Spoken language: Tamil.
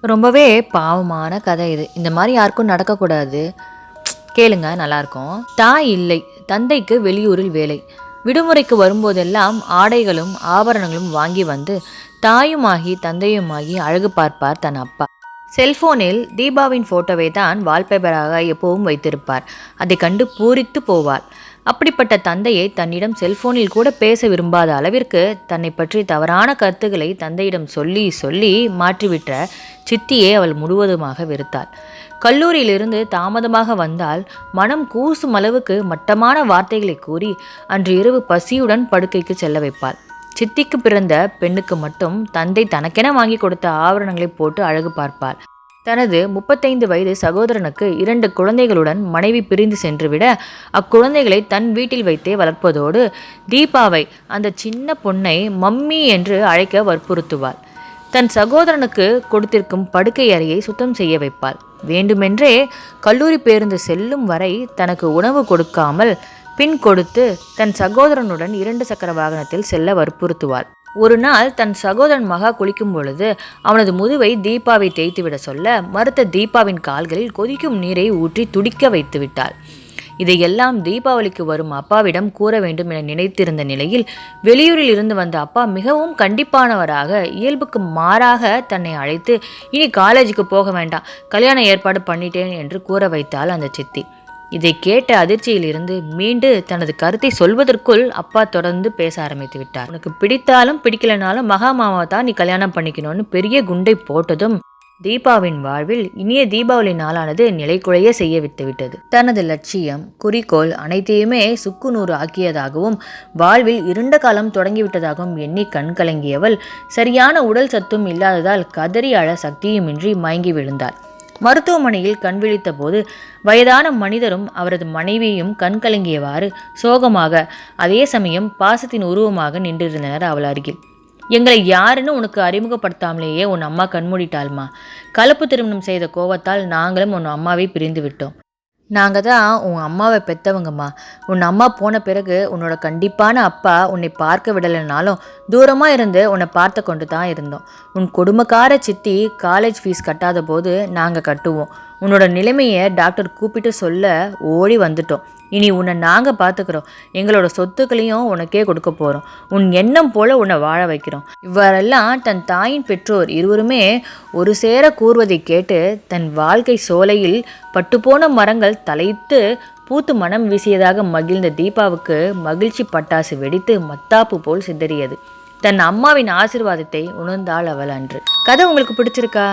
ரொம்பவே பாவமான கதை இது. இந்த மாதிரி யாருக்கும் நடக்கக்கூடாது. கேளுங்க நல்லாயிருக்கும். தாய் இல்லை தந்தைக்கு வெளியூரில் வேலை. விடுமுறைக்கு வரும்போதெல்லாம் ஆடைகளும் ஆபரணங்களும் வாங்கி வந்து தாயுமாகி தந்தையுமாகி அழகு பார்ப்பார் தன் அப்பா. செல்போனில் தீபாவின் ஃபோட்டோவை தான் வால்பேப்பராக எப்பவும் வைத்திருப்பார். அதை கண்டு பூரித்து போவார். அப்படிப்பட்ட தந்தையை தன்னிடம் செல்போனில் கூட பேச விரும்பாத அளவிற்கு தன்னை பற்றி தவறான கருத்துக்களை தந்தையிடம் சொல்லி சொல்லி மாற்றிவிட்ட சித்தியை அவள் முழுவதுமாக வெறுத்தாள். கல்லூரியிலிருந்து தாமதமாக வந்தால் மனம் கூசும் அளவுக்கு மட்டமான வார்த்தைகளை கூறி அன்று இரவு பசியுடன் படுக்கைக்கு செல்ல வைப்பாள். சித்திக்கு பிறந்த பெண்ணுக்கு மட்டும் தந்தை தனக்கென வாங்கி கொடுத்த ஆவரணங்களை போட்டு அழகு பார்ப்பாள். தனது முப்பத்தைந்து வயது சகோதரனுக்கு இரண்டு குழந்தைகளுடன் மனைவி பிரிந்து சென்றுவிட அக்குழந்தைகளை தன் வீட்டில் வைத்தே வளர்ப்பதோடு தீபாவை அந்த சின்ன பொண்ணை மம்மி என்று அழைக்க வற்புறுத்துவாள். தன் சகோதரனுக்கு கொடுத்திருக்கும் படுக்கை அறையை சுத்தம் செய்ய வைப்பாள். வேண்டுமென்றே கல்லூரி பேருந்து செல்லும் வரை தனக்கு உணவு கொடுக்காமல் பின் கொடுத்து தன் சகோதரனுடன் இரண்டு சக்கர வாகனத்தில் செல்ல வற்புறுத்துவாள். ஒரு நாள் தன் சகோதரன் மகா குளிக்கும் பொழுது அவனது முதுவை தீபாவை தேய்த்துவிட சொல்ல மறுத்த தீபாவின் கால்களில் கொதிக்கும் நீரை ஊற்றி துடிக்க வைத்து விட்டாள். இதையெல்லாம் தீபாவளிக்கு வரும் அப்பாவிடம் கூற வேண்டும் என நினைத்திருந்த நிலையில் வெளியூரில் இருந்து வந்த அப்பா மிகவும் கண்டிப்பானவராக இயல்புக்கு மாறாக தன்னை அழைத்து இனி காலேஜுக்கு போக வேண்டாம் கல்யாண ஏற்பாடு பண்ணிட்டேன் என்று கூற வைத்தாள் அந்த சித்தி. இதை கேட்ட அதிர்ச்சியிலிருந்து மீண்டு தனது கருத்தை சொல்வதற்குள் அப்பா தொடர்ந்து பேச ஆரம்பித்து விட்டார். உனக்கு பிடித்தாலும் பிடிக்கலனாலும் மகா மாமாவை தான் நீ கல்யாணம் பண்ணிக்கணும்னு பெரிய குண்டை போட்டதும் தீபாவின் வாழ்வில் இனிய தீபாவளி நாளானது நிலைக்குலைய செய்ய விட்டுவிட்டது தனது லட்சியம் குறிக்கோள் அனைத்தையுமே சுக்குநூறு ஆக்கியதாகவும் வாழ்வில் இருண்ட காலம் தொடங்கிவிட்டதாகவும் எண்ணி கண்கலங்கியவள் சரியான உடல் சத்தும் இல்லாததால் கதறி அழ சக்தியுமின்றி மயங்கி விழுந்தார் மருத்துவமனையில் கண்விழித்த போது வயதான மனிதரும் அவரது மனைவியும் கண்கலங்கியவாறு சோகமாக அதே சமயம் பாசத்தின் உருவமாக நின்றிருந்தனர் அவள் அருகில். எங்களை யாருன்னு உனக்கு அறிமுகப்படுத்தாமலேயே உன் அம்மா கண்மூடிட்டாள்மா. கலப்பு திருமணம் செய்த கோவத்தால் நாங்களும் உன் அம்மாவை பிரிந்து விட்டோம். நாங்கள் தான் உன் அம்மாவை பெற்றவங்கம்மா உன் அம்மா போன பிறகு உன்னோட கண்டிப்பான அப்பா உன்னை பார்க்க விடலைனாலும் தூரமாக இருந்து உன்னை பார்த்து கொண்டு தான் இருந்தோம். உன் கொடுமைக்கார சித்தி காலேஜ் ஃபீஸ் கட்டாத போது நாங்கள் கட்டுவோம். உன்னோட நிலைமையை டாக்டர் கூப்பிட்டு சொல்ல ஓடி வந்துட்டோம். இனி உன்னை நாங்கள் பார்த்துக்கிறோம் எங்களோட சொத்துக்களையும் உனக்கே கொடுக்க போகிறோம் உன் எண்ணம் போல உன்னை வாழ வைக்கிறோம். இவ்வாறெல்லாம் தன் தாயின் பெற்றோர் இருவருமே ஒரு சேர கூறுவதை கேட்டு தன் வாழ்க்கை சோலையில் பட்டுப்போன மரங்கள் தலைத்து பூத்து மனம் வீசியதாக மகிழ்ந்த தீபாவுக்கு மகிழ்ச்சி பட்டாசு வெடித்து மத்தாப்பு போல் சிதறியது. தன் அம்மாவின் ஆசிர்வாதத்தை உணர்ந்தாள் அவள் அன்று. கதை உங்களுக்கு பிடிச்சிருக்கா?